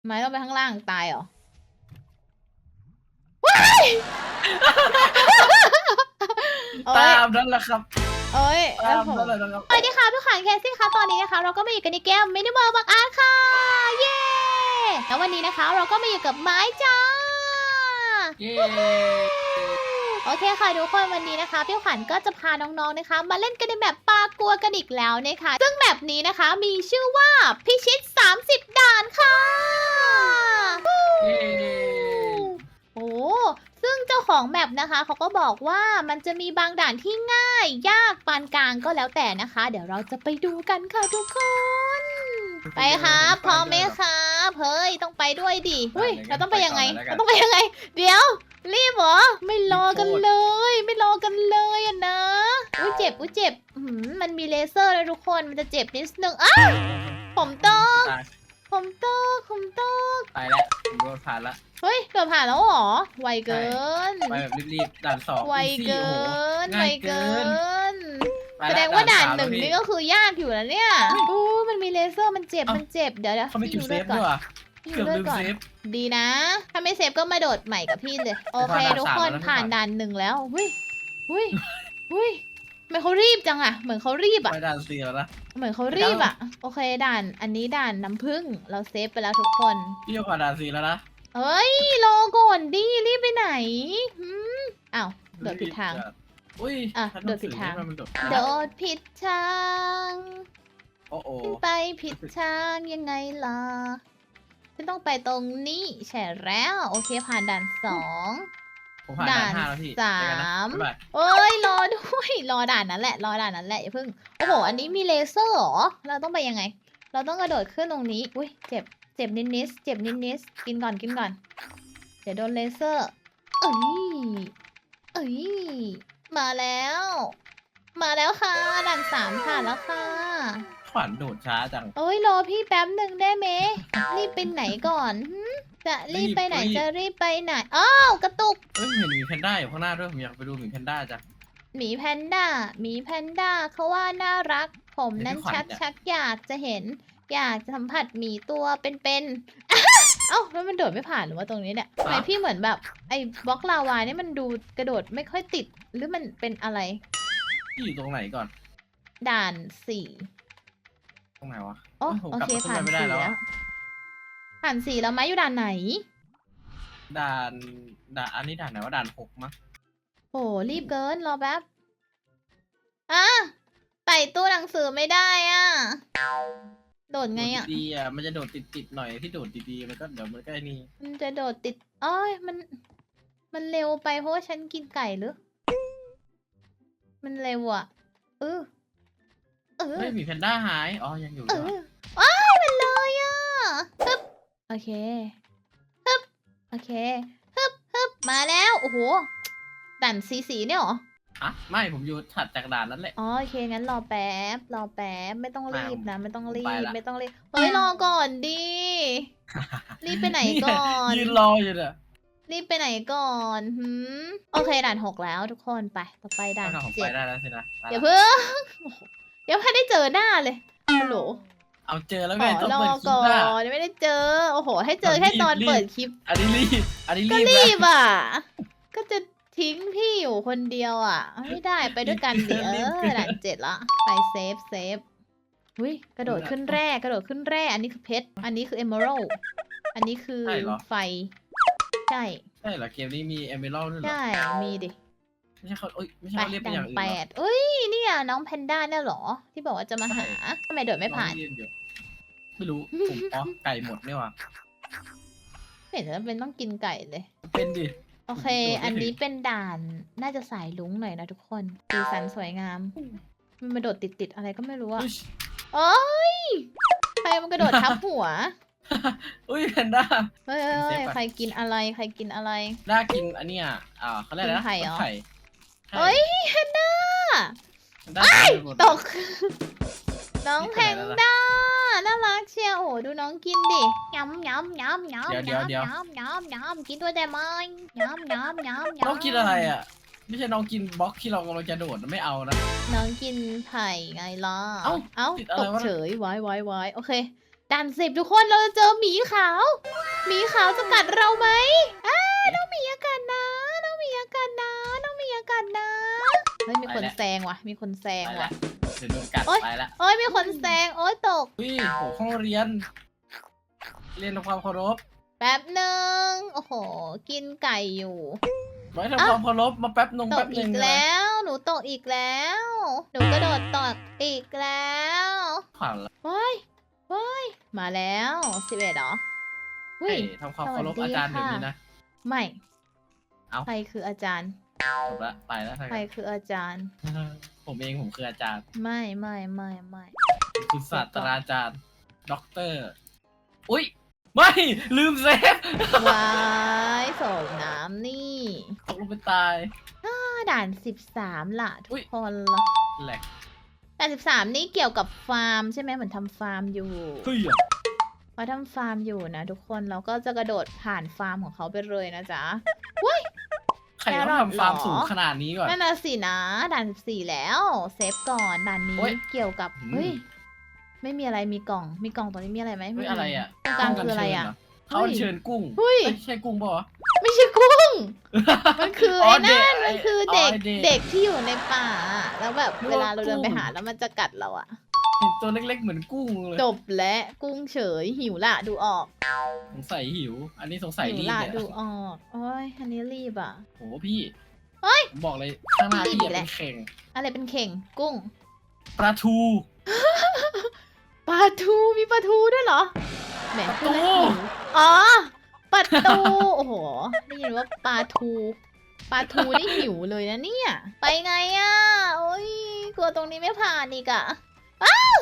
ทำไมต้องไปข้างล่างตายเหรอว้ายตามนั้นแหละครับโอ้ยตาแล้วมผมนั้นแหละนะครับ สวัสดีค่ะพี่ขานแคสซี่ค่ะตอนนี้นะคะ เราก็มาอยู่กันในเกมมินิมอลบักอาร์ค่ะ เย้แล้ววันนี้นะคะ เราก็มาอยู่กับไม้จ้า เย้ โอเคค่ะทุกคนวันนี้นะคะพี่ขวัญก็จะพาน้องๆนะคะ มาเล่นกันในแบบปลากลัวกันอีกแล้วนะคะ ซึ่งแบบนี้นะคะมีชื่อว่าพิชิต 30 ด่านค่ะ เย้ โอ้ซึ่งเจ้า ของแมปนะคะเขาก็บอกว่ามันจะมีบางด่านที่ง่าย ยากปานกลางก็แล้วแต่นะคะ เดี๋ยวเราจะไปดูกันค่ะทุกคน ไปครับพร้อมไหมครับเฮ้ยต้องไปด้วยดิเฮ้ยเราต้องไปยังไงเราต้องไปยังไง เดี๋ยว รีบเหรอไม่รอกันเลย ไม่รอกันเลยอะนะอุ้ยเจ็บอุ้ยเจ็บอื้อหือมันมีเลเซอร์เลยทุกคนมันจะเจ็บนิดนึงอ้าวผมตกตายผมตกผมตกตายแล้วผมโดนผ่านละเฮ้ยเกือบผ่านแล้วเหรอ ไวเกิน ไปแบบรีบๆด่านสอง ไวอีซี่เกิโอ้โหนง่ายไวเกิเกิน น ไปแสละดงว่าด่านสมหนึ่งแล้วนี่พี่ ก็คือยากอยู่แล้วเนี่ยอู้มันมีเลเซอร์มันเจ็บ เอ้ามั มันเจ็บ เดี๋ยวเดี๋ยวเขาไม่เก็บพี่เซดูฟเลือดก่อนด้วยว่ะพี่เกืดูอบเลือลืดมก่อน เซฟ ดีนะ ถ้าไม่เซฟก็มาโดดใหม่กับพี่เลย โอเคผ่านด่านทุกสามคนแล้วนะ ผ่านด่านหนึ่งแล้วหุ้ยหุ้ยหุ้ยทำไมเขารีบจังอะเหมือนเขารีบอะไปด่านสี่แล้วนะ เหมือนเขารีบอะโอเคด่าน อันนี้ด่านน้ำผึ้งเราเซฟไปแล้วทุกคน พี่จะผ่านด่านสี่แล้วนะเอ้ยรอก่อนดิรีบไปไหนหืมอ้าวโดดผิดทาง อุ้ยอะถ้โดดผิดทางหนัสือนี่มันโดดโดดผิดทางโอ้โหไปผิดทางยังไงล่ะฉันต้องไปตรงนี้ใช่แล้ว โอเคผ่านด่านสอง ผมผ่านด่านด่านห้าแล้วพี่สาม เจอกันนะบ๊ายบาย เอ้ยรอด้วยรอด่านนั้นแหละรอด่านนั้นแหละอย่าเพิ่งโอ้โหอันนี้มีเลเซอร์เหรอเราต้องไปยังไง เราต้องกระโดดขึ้นตรงนี้อุ้ยเจ็บเจ็บนิดนิดๆเจ็บนิดนิดๆกินก่อนกินก่อนเดี๋ยวโดนเลเซอร์เอ้ยเอ้ยมาแล้ว มาแล้วค่ะด่านสามผ่านแล้วค่ะขวัญโดดช้าจัง เอ้ยรอพี่แป๊บหนึ่งได้ไหมรีบไปไหนก่อนหึ จะรีบไปไหนรีบจะรีบไปไหนอ้าวกระตุกเอ้ยเห็นหมีแพนด้าอยู่ข้างหน้าด้วยผมอยากไปดูหมีแพนด้าจังหมีแพนด้าหมีแพนด้าเขาว่าน่ารัก ผมนั้นเดี๋ยวพี่ขวัญชักเนี่ยชักอยากจะเห็น อยากจะสัมผัสหมีตัวเป็นๆเอ้าแล้วมันโดดไม่ผ่านหรือว่าตรงนี้เนี่ยทำไมพี่เหมือนแบบไอ้บล็อกลาวานี่มันดูกระโดดไม่ค่อยติดหรือมันเป็นอะไร พี่อยู่ตรงไหนก่อน ด่านสี่ตรงไหนวะโอ้เอ้ยผมโอกลับเคไปขึ้นผ่านไปไม่ได้สี่แล้วแล้วอะ ผ่านสี่แล้วไหมอยู่ด่านไหน ด่านด่านอันนี้ด่านไหนว่าด่านหกมั้งโหรีบเกินรอแป๊บอะไต่ตู้หนังสือไม่ได้อะ โดดไงอะโดดดีๆอะมันจะโดดติดติดๆหน่อยที่โดดดีๆมันก็เดี๋ยวมันก็ไอ้นี่มันจะโดดติดอ้อยมัน มันเร็วไปเพราะว่าฉันกินไก่หรือ มันเร็วอะเออเออเฮ้ยหมีแพนด้าหายอ๋อยังอยู่เอด้วยออ้ายมันเลยอะฮึบ โอเคฮึบโอเคฮึบฮึบมาแล้ว โอ้โหด่านสีสีเนี่ยเหรอ อะไม่ผมอยู่ถัดจากด่านนั้นแหละ อ๋อโอเค งั้นรอแป๊บ รอแป๊บ ไม่ต้องรีบนะ ไม่ต้องรีไปบละไม่ต้องรีบเฮ้ยรอก่อนดิ รีบไปไหนก่อน ยืนรออยู่เนี่ยรีบไปไหนก่อนหืมโอเค ด่านหกแล้วทุกคน ไป ต่อไปด่านถ้าผมเจ็ไปดได้แล้วสินะไปอย่าละเพิ่งโอ้โหยังไม่ได้เจอหน้าเลยฮัลโหล เอาเจอแล้วขไงอต้องรอเปิดคลิก่ปอหน้านยังไม่ได้เจอ โอ้โห ให้เจอรีบแค่ตอนรีบเปิดคลิป อันนี้รีบอันนี้ก็รีบรีนะบอะ ก็จะทิ้งพี่อยู่คนเดียวอะ ไม่ได้ไปด้วยกันดิเอรีบอเกินด่านเจ็ดละ ไปเซฟเซฟอุ้ยกระโดดขึ้นแร่กระโดดขึ้นแร่ อันนี้คือเพชร อันนี้คือเอมเมอรัลอันนี้คือใช่เหรอไฟ ใช่ ใช่เหรอเกมนี้มีเอเมอรัลด้วยเหรอ ใช่ มีดิ ไม่ใช่เขาเอ้ยไม่ใช่ไปเขาเรียกเป็นด่าอนย่างอื่นแปเหรอดเอ้ยเนี่ยน้องแพนด้าเนี่ยเหรอ ที่บอกว่าจะมาหาทำไมโดดไม่ผ่านลองเรียเดี๋ยวไม่รู้ผมอ๋อไก่หมดเนี่ยว่ะไม่เห็นจะเป็นต้องกินไก่เลย เป็นดิ โอเค โดดไม่อันนี้ถึงเป็นด่านน่าจะสายลุงหน่อยนะทุกคนสีสันสวยงาม มันมาโดดติดติดๆอะไรก็ไม่รู้อะอุ๊ยโอ้ยใครมันกระโดดทับหัว อุ้ยแพนด้า เฮ้ยเฮ้ยเซเฮ้ฟยก่อนใครกินอะไรใครกินอะไร น่ากินอันเนี้ยอ่าเขาเรียกอะไรนะกินไข่เหรอไข่ ใช่เฮ้ยแพนด้าแพนด้ากินหมด ตก น้องนี่แพไปนไหนแล้วล่ะด้า น่ารักเชียวโอ้โหดูน้องกินดิยำยำยำยำเดี๋ยวเดี๋ยวเดี๋ยว ยำยำยำกินด้วยได้ไหมยำยำยำยำน้องกินอะไรอะ ไม่ใช่น้องกินบล็อกที่เรากำลังจะโดดนะไม่เอานะ น้องกินไผ่ไงล่ะเอ้าเอ้าติดอะตไรกวะ เฉยไว้ไว้ไว้โอเคด่านสิบทุกคนเราจะเจอหมีขาว หมีขาวจะกัดเราไหมอ้า ฮ้ยมีคนแซงว่ะ มีคนแซงไปว่ะละเดี๋ยวโดนกัดโอ๊ยไปละโอ้ยมีคนแซง โอ้ยตก อุ้ยโหห้องเรียน เรียนทำความเคารพแป๊บหนึ่งโอ้โห กินไก่อยู่ ไว้ทำความเคารพมาแป๊บนงตแป๊กบหอีนึ่งกนะแล้ว หนูตกอีกแล้ว หนูกระโดดตกอีกแล้วผ่านละเฮ้ยเฮ้ยมาแล้วสิบเอ็ดเหรอเฮ้เฮ้ยย ทำความเคารพสวัสดีอาจารย์ค่ะเดี๋ยวนี้นะ ไม่ เอ้า ใครคืออาจารย์ จบละไปแล้วใครคืออาจารย์ ผมเองผมคืออาจารย์ ไม่ไม่ไม่ไม่คือศาสตราจารย์ ด็อกเตอร์ อุ้ย ไม่ ลืมเซฟวายส่งน้ำนี่ตกลงไปตายถ้าด่านสิบสามล่ะอุ๊ทุกยคนละแหลกด่านสิบสามนี่เกี่ยวกับฟาร์มใช่ไหมเหมือนทำฟาร์มอยู่เฮ้ยเขาทำฟาร์มอยู่นะทุกคนเราก็จะกระโดดผ่านฟาร์มของเขาไปเลยนะจ๊ะใค รแคเขารอททำฟาร์มเหรอสูงขนาดนี้ก่อน นั่นน่ะสินะด่านสิบสี่แล้วเซฟก่อนด่านนี้โอ๊ยเกี่ยวกับอืม เฮ้ยไม่มีอะไรมีกล่อง มีกล่องตรงนี้มีอะไรไหมเฮ้ยม่มีอะไรอะตรงกลางคืออะไรอะ เขาอัญเชิญกุ้งเฮ้ยเอ้ยใช่กุ้งป่ะวะ ไม่ใช่กุ้ง มันคืออ๋อไอ้นั่นเด็กมันคืออ๋อเด็กไอ้เด็ก เด็กที่อยู่ในป่าแล้วแบบนึกเวว่าลาเราเดินไปกุ้งหาแล้วมันจะกัดเราอะ เห็นตัวเล็กๆเหมือนกุ้งเลยจบและกุ้งเฉยหิวละดูออกสงสัยหิว อันนี้สงสัยหิวรีบละเนี่ยดูออกโอ้ยอันนี้รีบอะโหพี่เฮ้ยผมบอกเลยข้างหน้ารีบพี่อีกอะแล้เป็วนเข่ง อะไรเป็นเข่ง กุ้งปลาทูปลาทูมีปลาทูด้วยเหรอแหมปลาทูพูดแล้วหิวอ๋อปลาทูโอ้โหได้ยินว่าปลาทูปลาทูนี่หิวเลยนะเนี่ย ไปไงอะโอ้ยกลัวตรงนี้ไม่ผ่านอีกอะ อ้าว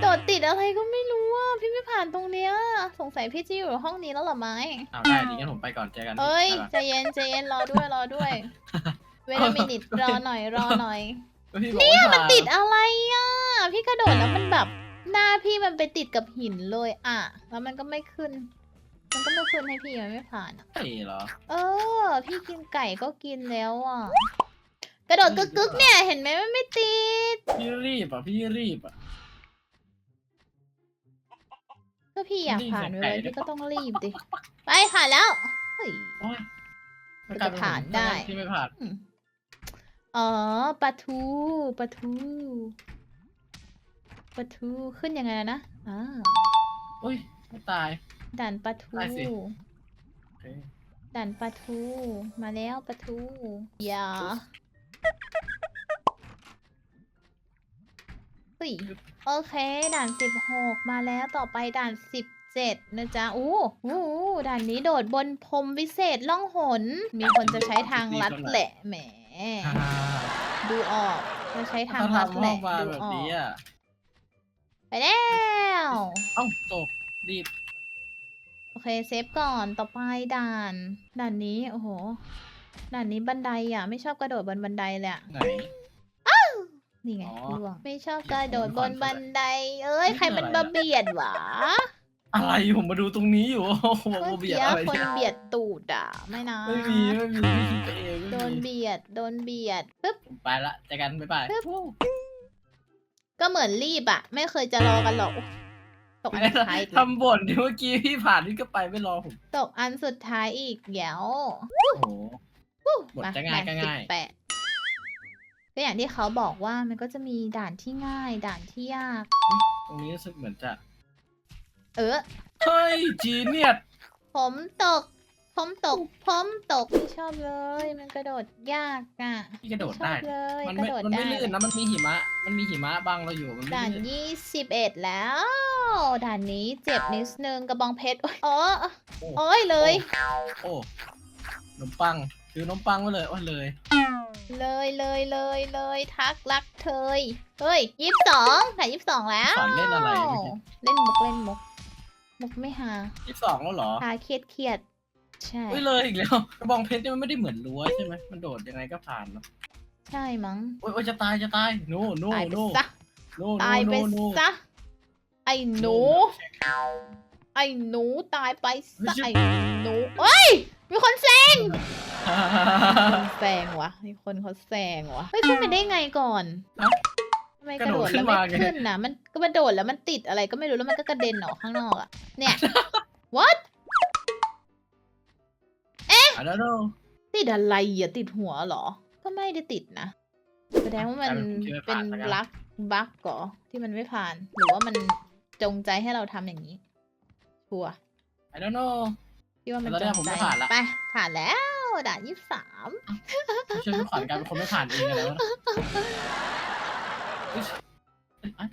โดดติดอะไรก็ไม่รู้อะพี่ไม่ผ่านตรงเนี้ยสงสัยพี่จะอยู่ห้องนี้แล้วเหรอไหมเอาได้ดิงั้นผมไปก่อนเจอกันเอ้ยไปก่อนใจเย็นใจเย็นรอด้วยรอด้วยเวลามินิตรอหน่อยรอหน่อยก็พี่บอกเนี่ยมันติดอะไรอะพี่กระโดดแล้วมันแบบหน้าพี่มันไปติดกับหินเลยอะ แล้วมันก็ไม่ขึ้น มันก็ไม่ขึ้นให้พี่มันไม่ผ่านอะใช่เหรอ เออ พี่กินไก่ก็กินแล้วอะ กระโดดกึกกึกๆเนี่ยเห็นไหมมันไม่ติด พี่รีบอะพี่รีบอะ ก็พี่อยากได้ยินผ่านเสียงไว้ไก่เลยด้วยพี่ก็ต้องรีบดิ ไปผ่านแล้วเฮ้ย โอ้ยมันจะผ่านได้ ที่ไม่ผ่านอืมอ๋อปลาทูปลาทูปลาทูขึ้นยังไงนะอ่าอุ้ยไม่ตาย ด่านปลาทู ได้สิ โอเค ด่านปลาทู มาแล้วปลาทู อย่า เฮ้ยโอเค ด่านสิบหกมาแล้วต่อไปด่านสิบเจ็ดนะจ๊ะโอ้โหด่านนี้โดดบนพรมวิเศษล่องหน มีคนจะใช้ทางลัดแหละแหมฮ่าดูออกจะใช้ทางถ้าลัดทำแหห้อละงมาดูแบบออกนี้อะไปแล้วเอ้าตกรีบ โอเค เซฟก่อนต่อไปด่าน ด่านนี้ โอ้โห ด่านนี้บันไดอะ ไม่ชอบกระโดดบนบันไดเลยอะไหน นี่ไงอ๋อ ล่วงไม่ชอบกระโดดบนผมขอบันได เอ้ยนี่ใครมันคืออะไรมาอะเบียดหวะอะไรผมมาดูตรงนี้อยู่โอ้โหเมื่อเบียกี้ดอะไรคนเนี่ยเบียดตูดอะไม่นะไม่มีไม่มีพี่คิดไปเองโดไม่นมีเบียดโดนเบียดปึ๊บผมไปละเจอกันบ๊ายบายปึ๊บก็เหมือนรีบอะ ไม่เคยจะรอกันหรอกตกอันสุดท้ายอีกแล้วทำบ่นที่เมื่อกี้พี่ผ่านพี่ก็ไปไม่รอผมตกอันสุดท้ายอีกเดี๋ยวโอ้โห บทจะง่ายก็ง่าย แปดก็อย่างที่เขาบอกว่ามันก็จะมีด่านที่ง่าย ด่านที่ยาก ตรงนี้รู้สึกเหมือนจะ เออ เฮ้ย จีเนียสผมตก ผมตก ผมตกไม่ชอบเลย มันกระโดดยากอะพี่กระโดดชอได้ บเลยมันกระไม่ โดดมันได้ ไม่ลื่นนะ มันมีหิมะ มันมีหิมะบังเราอยู่ มันไม่ด่านลื่นยี่สิบเอ็ดแล้ว ด่านนี้เจ็บนิดนึงกระบองเพชรโอ๊ยอ๋อโอ้โอ้ยเลย โอ้ขนมปัง ถือขนมปังไว้เลยโอ้ยเลย เลยเลยเลยเลยทักรักเธยเฮ้ยยี่สิบสองถ่ายยี่สิบสองแล้วสอนเล่นอะไรเมื่อกี้ เล่นมุกเล่นมุกมุกไม่หาที่สองแล้วเหรอหาเครียดเครียดใช่เฮ้ยเลยอีกแล้วกระบองเพชรเนี่ยมันไม่ได้เหมือนรั้วใช่ไหมมันโดดยังไงก็ผ่านเนอะใช่มั้งโอ้ยโอ้ยจะตายจะตายโน่โน่ตายไปโน่ซะโน่ตายไปโน่โน่ซะไอ้หนู ไอ้หนูตายไปซะไอ้หนูเอ้ย มีคนแซงคนแซงวะมีคนเขาแซงวะเฮ้ยขึ้นไปได้ไงก่อนฮะทำไมกระโดดแล้วไม่ขึ้นนะมันก็มันโดดแล้วมันติดอะไรก็ไม่รู้แล้วมันก็กระเด็นออกข้างนอกอะเนี่ย what I don't know ติดอะไรอะติดหัวเหรอ ก็ไม่ได้ติดนะแสดงว่ามันกลายเป็นผมที่ไม่เป็ผ่านนแล้วกันบั๊กบั๊กก่อที่มันไม่ผ่าน หรือว่ามันจงใจให้เราทำอย่างนี้ ชัวร์ I don't know พี่ว่ามันแล้วจเนี่ยงผมใจไม่ผ่านละ ไป ผ่านแล้วด่านยี่สิบสามผมช่วยพี่ขวัญกลายเป็นคนไม่ผ่านเองแล้วนะอุ๊ยอะ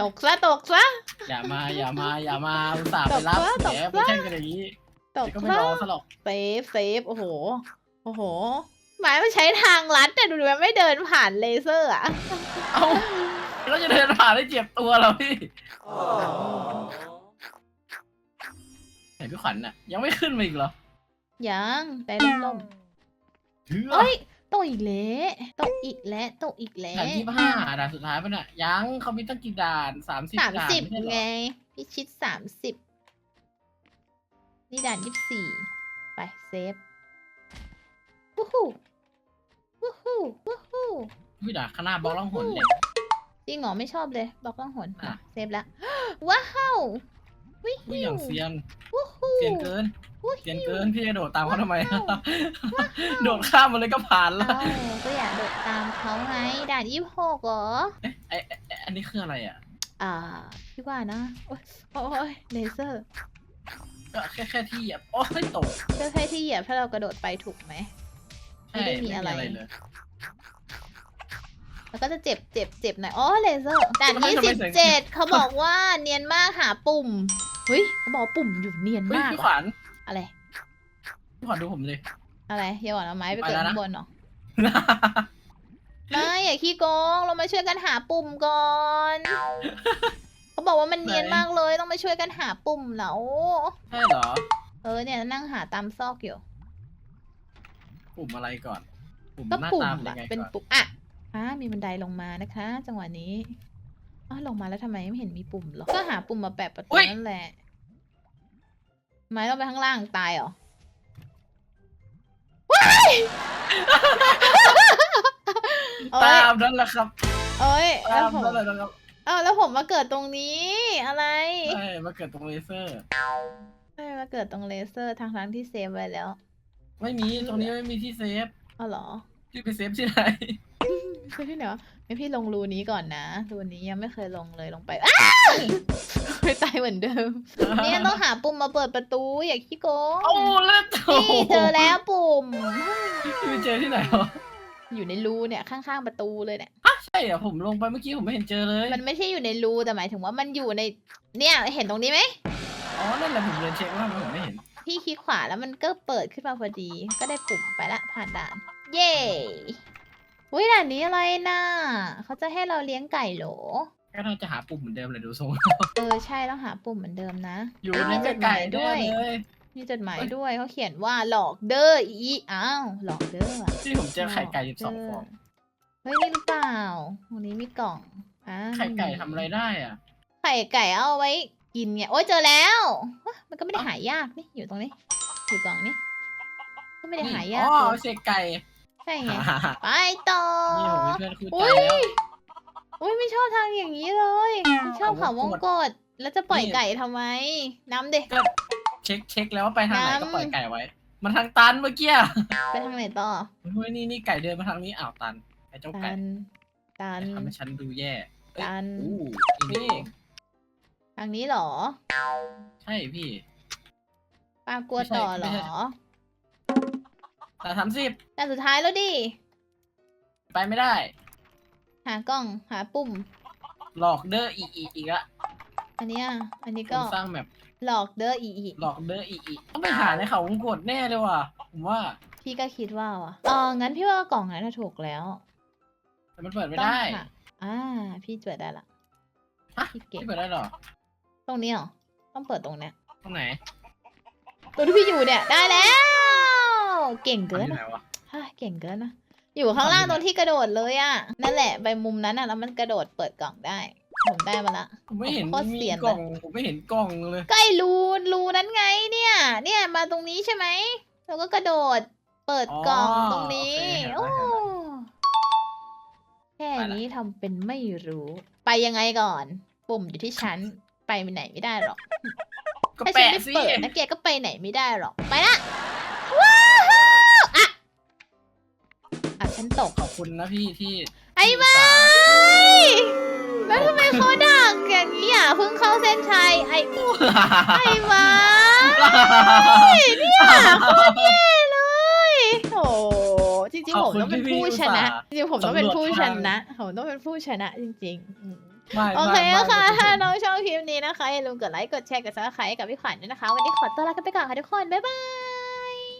ตกซะตกซะ อย่ามาอย่ามาอย่ามาอุตส่าห์ไปรับตกแหซะมไม่ใช่กันอย่างนี้ตกเดี๋ยวก็ไม่ซะรอซะหรอกเซฟเซฟโอ้โห โอ้โห หมายว่าใช้ทางลัดแต่ดูมันไม่เดินผ่านเลเซอร์อะเอ้าแล้วจะเดินผ่านได้เจ็บตัวเหรอพี่เห็ นพี่ขวัญน่ะ ยังไม่ขึ้นมาอีกเหรอยังใจล่มเฮ้ๆเอ้ยตกอีกแล้วตกอีกแล้วตกอีกแล้ด่านวที่ห้าด่านสุดท้ายป่ะน่ะยังเขามีตั้งกี่ด่านสามสิบสามด่านสิบไม่ใช่เหรไงอพิชิตสามสิบนี่ด่านยี่สิบสี่ไปเซฟวู้ฮู้วู้ฮู้วู้ฮู้พี่ด่านข้างหน้าบล็อกล่องหนเลยจริงเหรอไม่ชอบเลยบอกล่องหนอะ เซฟแล้วว้าว วิอุ้ยอย่างเซียนวู้ฮู้เซียนเกินวู้เซียนฮิวเกินพี่จะโดดตามเขาทำไม โดดข้ามมาเลยก็ผ่านละเอ้าก็อยากโดดตามเขาไงด่านยี่สิบหกเหรอไอ้ไอ้ไอ้อันนี้คืออะไรอะ อ่าพี่ว่านะ โอ๊ยโอ๊ยเลเซอร์ก็แค่แค่ที่เหยียบโอ้ยตกก็แค่ที่เหยียบถ้าเรากระโดดไปถูกไหมไม่ได้มีอะไรเลย แล้วก็จะเจ็บเจ็บเจ็บหน่อยอ๋อเลเซอร์ด่านทำไมที่ทำไมสิบเสียงเจ็ดเขาบอกว่าเนียนมากหาปุ่มเฮ้ยเขาบอกว่าปุ่มอยู่เนียนเฮ้ยมากพี่ขวัญอะไรพี่ขวัญดูผมเลยอะไรอย่าหวานเอาไม้ไปไปเกิดแล้วนะข้างบนเหรอไม่อย่าขี้โกงเรามาช่วยกันหาปุ่มก่อนเขาบอกว่ามันเนียนมากเลยต้องมาช่วยกันหาปุ่มแล้วใช่เหรอ เออเนี่ยนั่งหาตามซอกอยู่ปุ่มอะไรก่อน ปุ่มก็หน้าปุ่มตาเป็นอะยังไงเป็นก่อนปุ่มอะอ่า มีบันไดลงมานะคะ จังหวะนี้อ๋อลงมาแล้วทำไมไม่เห็นมีปุ่มหรอ ก็หาปุ่มมาแปะประตูนั่นแหละ ไม้ต้องไปข้างล่างตายเหรอ ว้ายตามนั่นแหละครับโอ้ยแล้ตาวมผมนั่นแหละนะครับเอ้าแล้วผมมาเกิดตรงนี้ อะไร ใช่มาเกิดตรงเลเซอร์ ไม่มาเกิดตรงเลเซอร์ทางทางๆที่เซฟไว้แล้วไม่มีตรงนี้ไม่มีที่เซฟเอาเหรอ ที่ไปเซฟที่ไหน คือพี่เหนียวงั้นพี่ลงรูนี้ก่อนนะ รูนี้ยังไม่เคยลงเลยลงไปอ้าวไม่ตายเหมือนเดิม เนี่ยต้องหาปุ่มมาเปิดประตู อย่าขี้โกงโอ้เลือดโนี่เจอแล้วปุ่ม พี่ไปเจอที่ไหนวะอยู่ในรูเนี่ยข้างๆประตูเลยเนี่ยใช่เหรอผมลงไปเมื่อกี้ผมไม่เห็นเจอเลย มันไม่ใช่อยู่ในรูแต่หมายถึงว่ามันอยู่ใน เนี่ยเห็นตรงนี้ไหมอ๋อ นั่นแหละผมเดินเช็คว่าทำไมผมไม่เห็น พี่คลิกขวาแล้วมันก็เปิดขึ้นมาพอดี ก็ได้ปุ่มไปละผ่านด่าน เย้ อุ้ยด่านนี้อะไรน่ะเขาจะให้เราเลี้ยงไก่เหรอ ก็น่าจะหาปุ่มเหมือนเดิมเลยดูทรงเออใช่ต้องหาปุ่มเหมือนเดิมนะ อยู่เฮ้ในมีจแม่ดหมาไก่ยด้ด้ววยยเลยมีจดหมายเอ้ยด้วยเขาเขียนว่าหลอกเด้ออีอ้าวหลอกเด้อว่ะที่ผมเจอไข่ไก่สิบสองฟองเฮ้ยนี่หรือเปล่าตรงนี้มีกล่องอ่าไข่ไก่ทำอะไรได้อะ ไข่ไก่เอาไว้กินไงโอ้ยเจอแล้ววะมันก็ไม่ได้หายากนี่อยู่ตรงนี้อยู่กล่องนี้ก็ไม่ได้หายากอ๋อเลยเสกไก่ ใช่ไง ไปต่อ นี่ผมมีเพื่อนคู่อุ้ใจยแล้ว อุ้ยไม่ชอบทางอย่างนี้เลยไม่ชอบเขาวงกดแล้วจะปล่อยนี่ ไก่ทำไม น้ำเด็ก็เช็คเช็คแล้วว่าไปทางไหนน้ำก็ปล่อยไก่ไว้ มันทางตันเมื่อกี้ไปทางไหนต่อเฮ้ยนี่นี่ไก่เดินมาทางนี้อ้าวตันไอ้เจ้าไก่ตันตัน ทำให้ฉันดูแย่เอ้ยตัน อู้อีนี่เองทางนี้เหรอใช่พี่ปากลัวไม่ใช่ต่อเหรไม่อ ใช่ แต่สามสิบแต่สุดท้ายแล้วดิ ไปไม่ได้ หากล้องหาปุ่ม หลอกเดอร์อีอีอีกละอันเนี้ยอันนี้ผก็มสร้างแบบหลอกเด้ออีอีหลอกเดอร์อีอีต้องไปหาในเขาวงกดแน่เลยว่ะผมว่า พี่ก็คิดว่าว่ะเอองั้นพี่ว่ากล่องนั้นน่ะถูกแล้ว แต่มันเปิดไม่ต้องได้หาอ่า พี่เปิดได้ละฮะ พี่เก่งไม่เปิดได้หรอ ตรงนี้เหรอ ต้องเปิดตรงเนี้ยตรงไหน ตัวที่พี่อยู่เนี่ยได้แล้ว เก่งเกินที่อะไหนวะเฮ้ยเก่งเกินนะอยู่ข้างล่างทำตยังไงรงที่กระโดดเลยอะ นั่นแหละไปมุมนั้นอะแล้วมันกระโดดเปิดกล่องได้ ผมได้มาละผมไม่เห็นโคตรมีเสียนกล่องเลยผมไม่เห็นกล่องเลย ใกล้รูรูนั้นไงเนี่ย เนี่ยมาตรงนี้ใช่ไหมแล้วก็กระโดดเปิดกล่องตรงนี้อ๋อโอ้โอเคแค่นี้ทำเป็นไม่รู้ ไปยังไงก่อน ปุ่มอยู่ที่ฉันไปไหนไม่ได้หรอกก็ถ้าฉันแปะไม่สิเปิดนะแกก็ไปไหนไม่ได้หรอกไปละว้าวอะ อะฉันตก ขอบคุณนะพี่ที่ไอ้ไม้แล้วทำไมเขาดักอย่างนี้อะเพิ่งเข้าเส้นชัยไอ้ไอ้ไม้เนี่ยโคตรแย่เลยโอ้จริงๆผมต้องเป็นผู้ชนะ จริงๆผมต้องเป็นผู้ชนะผมต้องเป็นผู้ชนะจริงๆอืมไม่โอเคไม่ไม่ค่ะไม่ถ้าน้องชอบคลิปนี้นะคะ อย่าลืมกดไลค์ กดแชร์ กดซับสไครต์กับพี่ขวัญด้วยนะคะ วันนี้ขอตัวลากันไปก่อนค่ะทุกคน บ๊ายบาย